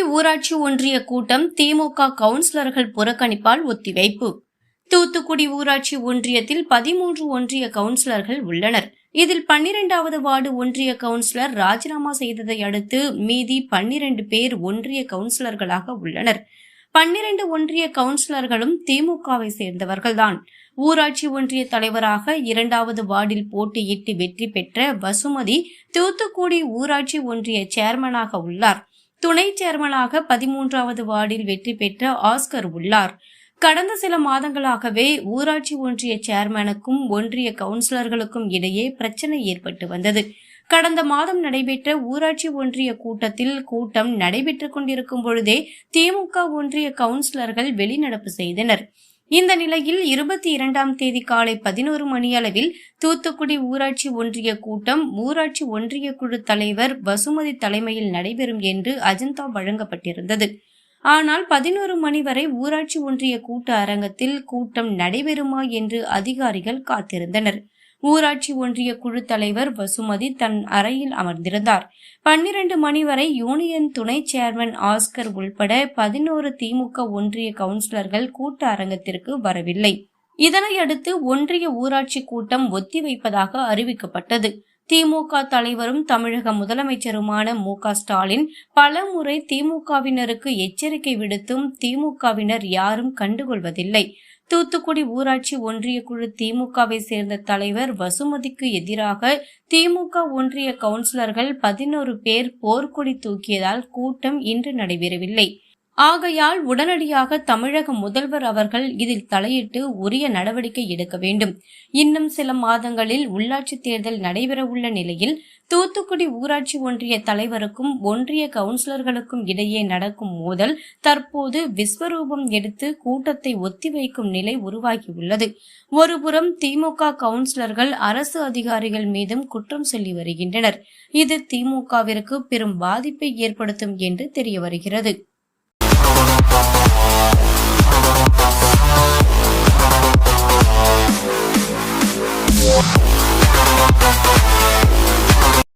ஊராட்சி ஒன்றிய கூட்டம் திமுக கவுன்சிலர்கள் புறக்கணிப்பால் ஒத்திவைப்பு. தூத்துக்குடி ஊராட்சி ஒன்றியத்தில் பதிமூன்று ஒன்றிய கவுன்சிலர்கள் உள்ளனர். இதில் பன்னிரெண்டாவது வார்டு ஒன்றிய கவுன்சிலர் ராஜினாமா செய்ததை அடுத்து மீதி பன்னிரண்டு பேர் ஒன்றிய கவுன்சிலர்களாக உள்ளனர். பன்னிரண்டு ஒன்றிய கவுன்சிலர்களும் திமுகவை சேர்ந்தவர்கள்தான். ஊராட்சி ஒன்றிய தலைவராக இரண்டாவது வார்டில் போட்டியிட்டு வெற்றி பெற்ற வசுமதி தூத்துக்குடி ஊராட்சி ஒன்றிய சேர்மனாக உள்ளார். துணை சேர்மனாக பதிமூன்றாவது வார்டில் வெற்றி பெற்ற ஆஸ்கர் உள்ளார். கடந்த சில மாதங்களாகவே ஊராட்சி ஒன்றிய சேர்மனுக்கும் ஒன்றிய கவுன்சிலர்களுக்கும் இடையே பிரச்சனை ஏற்பட்டு வந்தது. கடந்த மாதம் நடைபெற்ற ஊராட்சி ஒன்றிய கூட்டத்தில் கூட்டம் நடைபெற்றுக் கொண்டிருக்கும் பொழுதே திமுக ஒன்றிய கவுன்சிலர்கள் வெளிநடப்பு செய்தனர். இந்த நிலையில் இருபத்தி இரண்டாம் தேதி காலை பதினோரு மணியளவில் தூத்துக்குடி ஊராட்சி ஒன்றிய கூட்டம் ஊராட்சி ஒன்றிய குழு தலைவர் வசுமதி தலைமையில் நடைபெறும் என்று அஜந்தா வழங்கப்பட்டிருந்தது. ஆனால் பதினோரு மணி வரை ஊராட்சி ஒன்றிய கூட்ட அரங்கத்தில் கூட்டம் நடைபெறுமா என்று அதிகாரிகள் காத்திருந்தனர். ஊராட்சி ஒன்றிய குழு தலைவர் வசுமதி தன் அறையில் அமர்ந்திருந்தார். பன்னிரண்டு மணி வரை யூனியன் துணை சேர்மன் ஆஸ்கர் உள்பட பதினோரு திமுக ஒன்றிய கவுன்சிலர்கள் கூட்ட அரங்கத்திற்கு வரவில்லை. இதனையடுத்து ஒன்றிய ஊராட்சி கூட்டம் ஒத்திவைப்பதாக அறிவிக்கப்பட்டது. திமுக தலைவரும் தமிழக முதலமைச்சருமான மு க ஸ்டாலின் பலமுறை திமுகவினருக்கு எச்சரிக்கை விடுத்தும் திமுகவினர் யாரும் கண்டுகொள்வதில்லை. தூத்துக்குடி ஊராட்சி ஒன்றிய குழு திமுகவை சேர்ந்த தலைவர் வசுமதிக்கு எதிராக திமுக ஒன்றிய கவுன்சிலர்கள் பதினோரு பேர் போர்க்கொடி தூக்கியதால் கூட்டம் இன்று நடைபெறவில்லை. ஆகையால் உடனடியாக தமிழக முதல்வர் அவர்கள் இதில் தலையிட்டு உரிய நடவடிக்கை எடுக்க வேண்டும். இன்னும் சில மாதங்களில் உள்ளாட்சி தேர்தல் நடைபெறவுள்ள நிலையில் தூத்துக்குடி ஊராட்சி ஒன்றிய தலைவருக்கும் ஒன்றிய கவுன்சிலர்களுக்கும் இடையே நடக்கும் மோதல் தற்போது விஸ்வரூபம் எடுத்து கூட்டத்தை ஒத்திவைக்கும் நிலை உருவாகியுள்ளது. ஒருபுறம் திமுக கவுன்சிலர்கள் அரசு அதிகாரிகள் மீதும் குற்றம் சொல்லி வருகின்றனர். இது திமுகவிற்கு பெரும் பாதிப்பை ஏற்படுத்தும் என்று தெரிய வருகிறது